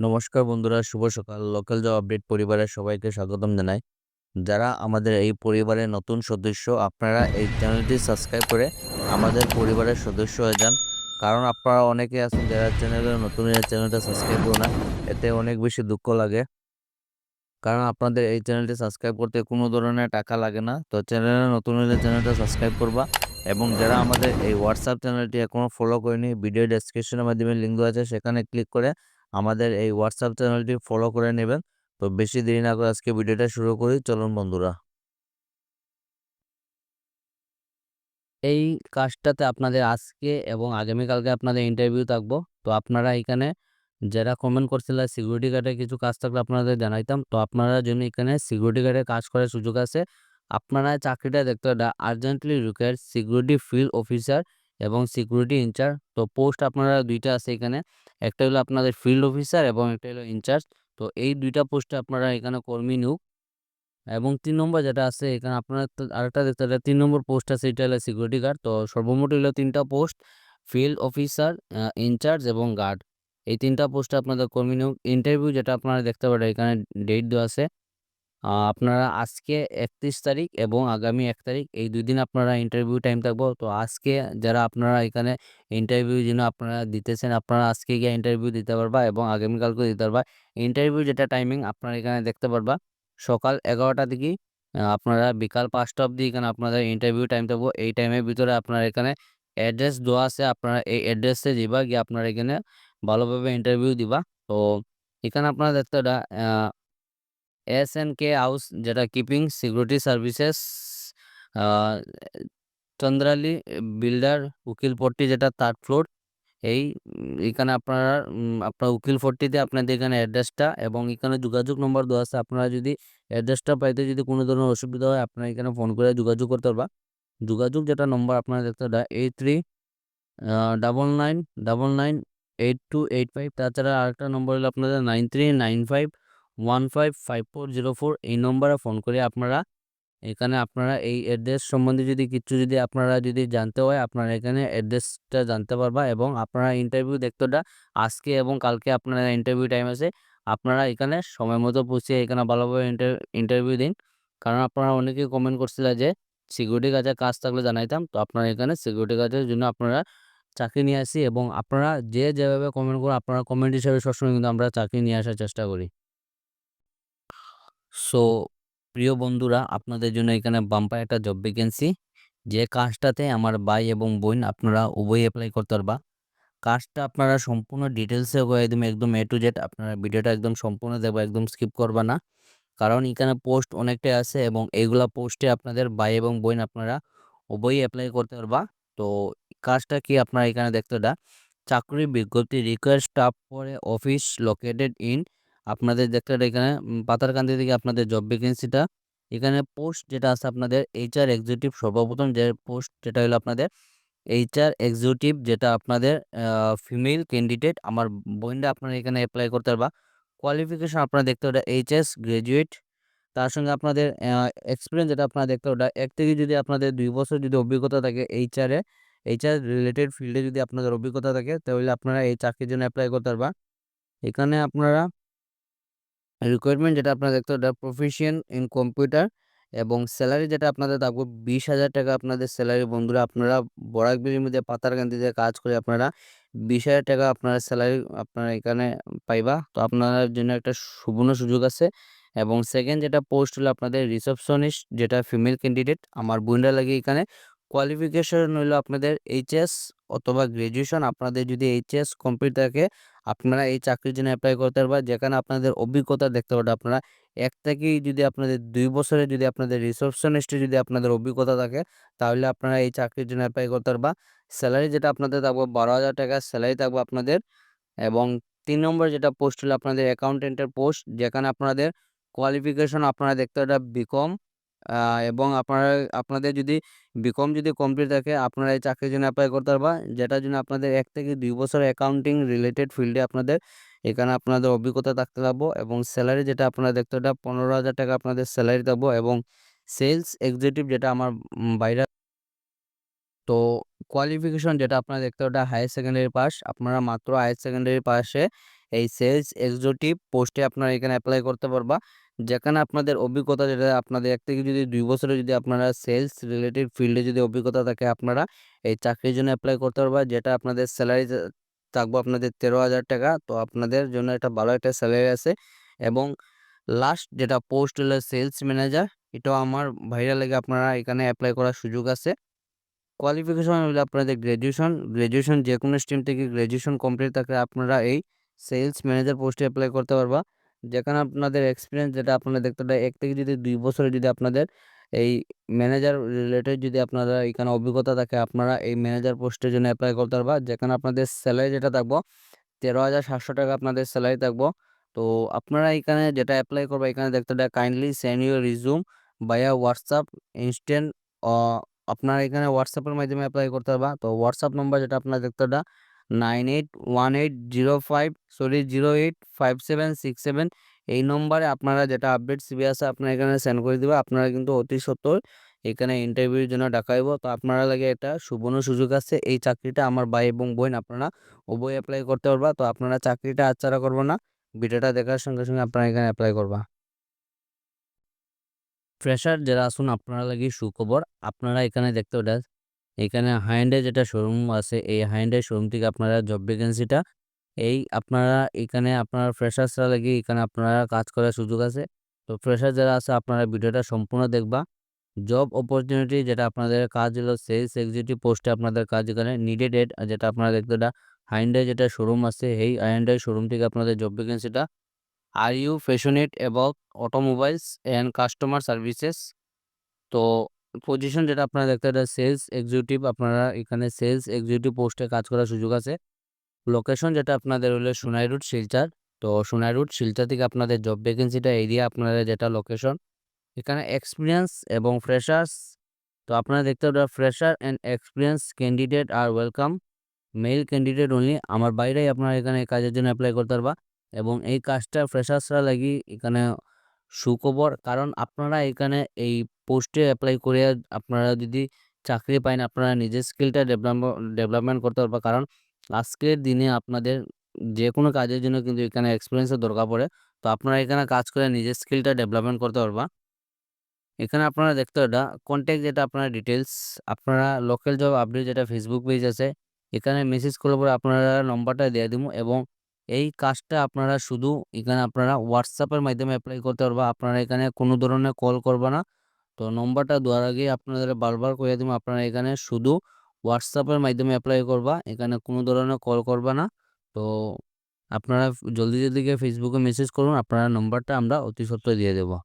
নমস্কার বন্ধুরা, শুভ সকাল। লোকাল জব আপডেট পরিবারের সবাইকে স্বাগতম জানাই। যারা আমাদের এই পরিবারের নতুন সদস্য, আপনারা এই চ্যানেলটি সাবস্ক্রাইব করে আমাদের পরিবারের সদস্য হয়ে যান। কারণ আপনারা অনেকে আছেন যারা চ্যানেলে নতুন চ্যানেলটা সাবস্ক্রাইব করো না। এতে অনেক বেশি দুঃখ লাগে। কারণ আপনাদের এই চ্যানেলটি সাবস্ক্রাইব করতে কোনো ধরনের টাকা লাগে না। তো চ্যানেলে নতুন হলে চ্যানেলটা সাবস্ক্রাইব করবা এবং যারা আমাদের এই হোয়াটসঅ্যাপ চ্যানেলটি এখনও ফলো করেনি, ভিডিও ডেসক্রিপশনের মাধ্যমে লিঙ্ক আছে সেখানে ক্লিক করে আমাদের এই হোয়াটসঅ্যাপ চ্যানেলটি ফলো করে নেবেন। তো বেশি দেরি না করে আজকে ভিডিওটা শুরু করি। চলুন বন্ধুরা। এই কাজটাতে আপনাদের আজকে এবং আগামীকালকে আপনাদের ইন্টারভিউ থাকব। তো আপনারা এখানে যারা কমেন্ট করছিলেন সিকিউরিটি গার্ডের কিছু কাজ থাকলে আপনাদের জানাইতাম। তো আপনারা জন্য এখানে সিকিউরিটি গার্ডের কাজ করার সুযোগ আছে। আপনারা চাকরিটা দেখতে urgently require security field officer এবং সিকিউরিটি ইনচার্জ। তো পোস্ট আপনারা ২ টা আছে এখানে। একটা হলো আপনাদের ফিল্ড অফিসার এবং একটা হলো ইনচার্জ। তো এই ২ টা পোস্টে আপনারা এখানে কর্মী নিয়োগ এবং তিন নম্বর যেটা আছে এখানে আপনারা আরেকটা দেখতে পারেন ৩ নম্বর পোস্ট আছে এটা হলো সিকিউরিটি গার্ড। তো সর্বমোট হলো তিনটা পোস্ট ফিল্ড অফিসার, ইনচার্জ এবং গার্ড। এই ৩ টা পোস্টে আপনাদের কর্মী নিয়োগ। ইন্টারভিউ যেটা আপনারা দেখতে পারেন এখানে ডেট দেওয়া আছে। আপনারা আজকে ৩১ তারিখ এবং আগামী এক তারিখ এই ২ দিন আপনারা ইন্টারভিউ টাইম থাকব। তো আজকে যারা আপনারা এখানে ইন্টারভিউ জন্য আপনারা দিতেছেন, আপনারা আজকে গিয়ে ইন্টারভিউ দিতে পারবা এবং আগামীকালকেও দিতে পারবা। ইন্টারভিউ যেটা টাইমিং আপনারা এখানে দেখতে পারবা। সকাল ১১টা থেকে আপনারা বিকাল পাঁচটা অবধি এখানে আপনাদের ইন্টারভিউ টাইম থাকব। এই টাইমের ভিতরে আপনারা এখানে অ্যাড্রেস দেওয়া আছে। আপনারা এই অ্যাড্রেসে যাইবা গিয়ে আপনারা এখানে ভালোভাবে ইন্টারভিউ দিবা। তো এখানে আপনারা দেখতে পারা এন কে হাউস যেটা keeping security services Chandrali builder Ukilpatti যেটা 3rd ফ্লোর। এই, এখানে আপনারা আপনার উকিল উকিলপট্টিতে আপনাদের এখানে অ্যাড্রেসটা এবং এখানে যোগাযোগ নম্বর দেওয়া আছে। আপনারা যদি অ্যাড্রেসটা পাইতে যদি কোনো ধরনের অসুবিধা হয়, আপনারা এখানে ফোন করে যোগাযোগ করতে পারবা। যোগাযোগ যেটা নম্বর আপনারা দেখতে পারেন eight three double nine double nine eight two eight five তাছাড়া আরেকটা নম্বর হলো আপনাদের 9395155404 এই নম্বরে ফোন করে আপনারা এখানে আপনারা এই অ্যাড্রেস সম্বন্ধে যদি কিছু যদি আপনারা যদি জানতে হয়, আপনারা এখানে অ্যাড্রেসটা জানতে পারবা এবং আপনারা ইন্টারভিউ দেখতেটা আজকে এবং কালকে আপনারা ইন্টারভিউ টাইম আছে। আপনারা এখানে সময় মতো পৌঁছে এখানে ভালোভাবে ইন্টার ইন্টারভিউ দিন। কারণ আপনারা অনেকেই কমেন্ট করছিলেন যে সিকিউরিটি গার্ডের কাজ থাকলে জানাইতাম। তো আপনারা এখানে সিকিউরিটি গার্ডের জন্য আপনারা চাকরি নিয়ে আসি এবং আপনারা যে যেভাবে কমেন্ট করেন আপনারা কমেন্ট হিসাবে সবসময় কিন্তু আমরা চাকরি নিয়ে আসার চেষ্টা করি। সো প্রিয় বন্ধুরা, আপনাদের জন্য এখানে বাম্পার একটা জব ভ্যাকেন্সি। যে কাজটাতে আমার ভাই এবং বোন আপনারা উভয়ই অ্যাপ্লাই করতে পারবা। কাজটা আপনারা সম্পূর্ণ ডিটেলসে কইয়া দিমু একদম এ টু জেড আপনারা ভিডিওটা একদম সম্পূর্ণ দেখবা, একদম স্কিপ করবা না। কারণ এখানে পোস্ট অনেকটাই আছে এবং এইগুলা পোস্টে আপনাদের ভাই এবং বোন আপনারা উভয়ই অ্যাপ্লাই করতে পারবা। তো, কাজটা কি আপনারা এখানে দেখতে পারা চাকরির বিজ্ঞপ্তি request staff for office located in আপনাদের দেখতে এখানে পাতারকান্দি থেকে আপনাদের জব ভ্যাকেন্সিটা। এখানে পোস্ট যেটা আছে আপনাদের এইচআর এক্সিকিউটিভ সর্বপ্রথম যে পোস্ট যেটা হলো আপনাদের এইচআর এক্সিকিউটিভ যেটা আপনাদের ফিমেল ক্যান্ডিডেট আমার বোনরা আপনারা এখানে অ্যাপ্লাই করতে পারবা। কোয়ালিফিকেশন আপনারা দেখতে পারা এইচএস গ্র্যাজুয়েট তার সঙ্গে আপনাদের এক্সপিরিয়েন্স যেটা আপনারা দেখতে পারা ১ থেকে যদি আপনাদের দুই বছর যদি অভিজ্ঞতা থাকে এইচআর এইচআর রিলেটেড ফিল্ডে যদি আপনাদের অভিজ্ঞতা থাকে, তাহলে আপনারা এই চাকরির জন্য অ্যাপ্লাই করতে পারবা। এখানে আপনারা রিকোয়ারমেন্ট যেটা আপনারা দেখতে পারা প্রফিশিয়েন্ট ইন কম্পিউটার এবং স্যালারি যেটা আপনাদের থাকবে ২০,০০০ টাকা। আপনাদের স্যালারি বন্ধুরা আপনারা বরাক বরাকবিলির মধ্যে পাতার পাতারকান্দিতে কাজ করে আপনারা ২০,০০০ টাকা আপনারা স্যালারি আপনারা এখানে পাইবা। তো আপনাদের জন্য একটা সুবর্ণ সুযোগ আছে এবং সেকেন্ড যেটা পোস্ট হলো আপনাদের রিসেপশনিস্ট যেটা ফিমেল ক্যান্ডিডেট আমার বোনরা লাগে এখানে। কোয়ালিফিকেশন হইল আপনাদের এইচএস অথবা গ্র্যাজুয়েশন আপনাদের যদি এইচএস কমপ্লিট থাকে আপনারা এই চাকরির জন্য অ্যাপ্লাই করতে পারবা। যেখানে আপনাদের অভিজ্ঞতা দেখতে পারেন আপনারা এক থেকে যদি আপনাদের দুই বছরের যদি আপনাদের রিসেপশনিস্টে যদি আপনাদের অভিজ্ঞতা থাকে তাহলে আপনারা এই চাকরির জন্য অ্যাপ্লাই করতে পারবা। স্যালারি যেটা আপনাদের থাকবে ১২,০০০ টাকা স্যালারি থাকবে আপনাদের এবং তিন নম্বর যেটা পোস্ট হলো আপনাদের অ্যাকাউন্টেন্টের পোস্ট যেখানে আপনাদের কোয়ালিফিকেশন আপনারা দেখতে পারা বিকম এবং আপনারা, আপনাদের যদি বিকম যদি কমপ্লিট থাকে, আপনারা এই চাকরির জন্য এপ্লাই করতে পারবা। যেটার জন্য আপনাদের এক থেকে দুই বছর অ্যাকাউন্টিং রিলেটেড ফিল্ডে আপনাদের, এখানে আপনাদের অভিজ্ঞতা থাকতে লাগবো এবং স্যালারি যেটা আপনারা দেখতে ওটা পনেরো হাজার টাকা আপনাদের স্যালারি থাকব এবং সেলস এক্সিকিউটিভ যেটা আমার বাইরে তো কোয়ালিফিকেশন যেটা আপনারা দেখতে ওটা হায়ার সেকেন্ডারি পাস আপনারা মাত্র হায়ার সেকেন্ডারি পাশে এই সেলস এক্সিকিউটিভ পোস্টে আপনারা এখানে অ্যাপ্লাই করতে পারবা। যেখানে আপনাদের অভিজ্ঞতা যেটা আপনাদের, এক থেকে যদি দুই বছরে যদি আপনারা সেলস রিলেটেড ফিল্ডে যদি অভিজ্ঞতা থাকে আপনারা, এই চাকরির জন্য অ্যাপ্লাই করতে পারবা। যেটা আপনাদের স্যালারি থাকব আপনাদের তেরো হাজার টাকা। তো আপনাদের জন্য একটা ভালো একটা স্যালারি আছে। এবং লাস্ট যেটা পোস্ট হলো সেলস ম্যানেজার এটাও আমার ভাইরাল লেগে আপনারা এখানে অ্যাপ্লাই করার সুযোগ আছে। কোয়ালিফিকেশন হলো আপনাদের গ্র্যাজুয়েশন গ্র্যাজুয়েশন যে কোনো স্ট্রিম থেকে গ্র্যাজুয়েশন কমপ্লিট থাকলে আপনারা এই সেলস ম্যানেজার পোস্টে অ্যাপ্লাই করতে পারবা। যেখানে আপনাদের এক্সপিরিয়েন্স যেটা আপনারা দেখতে পারেন এক থেকে যদি দুই বছরে যদি আপনাদের এই ম্যানেজার রিলেটেড যদি আপনারা এখানে অভিজ্ঞতা থাকে, আপনারা এই ম্যানেজার পোস্টের জন্য অ্যাপ্লাই করতে পারবা। যেখানে আপনাদের স্যালারি যেটা থাকব, তেরো হাজার সাতশো টাকা আপনাদের স্যালারি থাকব। তো আপনারা এখানে যেটা অ্যাপ্লাই করব, এখানে দেখতে পারেন kindly send your resume via WhatsApp instant আপনারা এখানে হোয়াটসঅ্যাপের মাধ্যমে অ্যাপ্লাই করতে পারবা। তো হোয়াটসঅ্যাপ নম্বর যেটা আপনার দেখতে nine eight one eight zero five, sorry, zero eight five seven six seven. এই নম্বরে আপনারা যেটা আপডেট সিবি আছে আপনারা এখানে সেন্ড করে দেবে, আপনারা কিন্তু অতি সত্তর এখানে ইন্টারভিউর জন্য ডাকাইব। তো আপনারা লাগে একটা সুবর্ণ সুযোগ আছে, এই চাকরিটা আমার ভাই এবং বোন, আপনারা উভয় অ্যাপ্লাই করতে পারবা। তো আপনারা চাকরিটা আচ্ছাড়া করব না, ভিডিওটা দেখার সঙ্গে সঙ্গে আপনারা এখানে অ্যাপ্লাই করবা। ফ্রেশার যারা আসুন আপনারা লাগি সুখবর, আপনারা এখানে দেখতে ওটা এখানে হাইন্ডে যেটা শোরুম আছে, এই হাইন্ডের শোরুম থেকে আপনারা জব ভ্যাকেন্সিটা এই আপনারা এখানে আপনার ফ্রেশার্সরা লাগে এখানে আপনারা কাজ করার সুযোগ আছে। তো ফ্রেশার যারা আছে, আপনারা ভিডিওটা সম্পূর্ণ দেখবা। জব অপরচুনিটি যেটা আপনাদের কাজ হলো সেলস এক্সিকিউটিভ পোস্টে আপনাদের কাজ এখানে নিডেড এড যেটা আপনারা দেখতে ওটা হাইন্ডে যেটা শোরুম আছে, এই হাইন্ডের শোরুম থেকে আপনাদের job ভ্যাকেন্সিটা are you passionate about automobiles and customer services তো পজিশন যেটা আপনারা দেখতে এটা সেলস এক্সিকিউটিভ আপনারা এখানে সেলস এক্সিকিউটিভ পোস্টে কাজ করার সুযোগ আছে। লোকেশন যেটা আপনাদের হলো সোনাই রুট শিলচার। তো সোনাই রুট শিলচার থেকে আপনাদের জব ভ্যাকেন্সিটা এরিয়া আপনাদের যেটা লোকেশন এখানে এক্সপিরিয়েন্স এবং ফ্রেশার্স তো আপনারা দেখতে পাবেন fresher and experience candidate are welcome male candidate only আমার বাইরেই আপনারা এখানে কাজের জন্য অ্যাপ্লাই করতে পারবা। এবং এই কাজটা ফ্রেশার্সরা লাগি এখানে সুখবর, কারণ আপনারা এখানে এই পোস্টে অ্যাপ্লাই করে আপনারা যদি চাকরি পান আপনারা নিজের স্কিলটা ডেভেলপ ডেভেলপমেন্ট করতে পারবা কারণ আজকের দিনে আপনাদের যে কোনো কাজের জন্য কিন্তু এখানে এক্সপিরিয়েন্সের দরকার পড়ে। তো আপনারা এখানে কাজ করে নিজের স্কিলটা ডেভেলপমেন্ট করতে পারবা। এখানে আপনারা দেখতে এটা কন্ট্যাক্ট যেটা আপনার ডিটেলস আপনারা লোকাল জব আপডেট যেটা ফেসবুক পেজ আছে, এখানে মেসেজ করার পরে আপনারা নম্বরটা দিয়ে দিব এবং এই কাজটা আপনারা শুধু এখানে আপনারা হোয়াটসঅ্যাপের মাধ্যমে অ্যাপ্লাই করতে পারবা। আপনারা এখানে কোনো ধরনের কল করবা না। তো নম্বরটা দেওয়ার আগে আপনাদের বারবার করে দিব, আপনারা এখানে শুধু হোয়াটসঅ্যাপের মাধ্যমে অ্যাপ্লাই করবা, এখানে কোনো ধরনের কল করবা না। তো আপনারা জলদি জলদি গিয়ে ফেসবুকে মেসেজ করুন, আপনারা নম্বরটা আমরা অতি সত্ত্বর দিয়ে দেবো।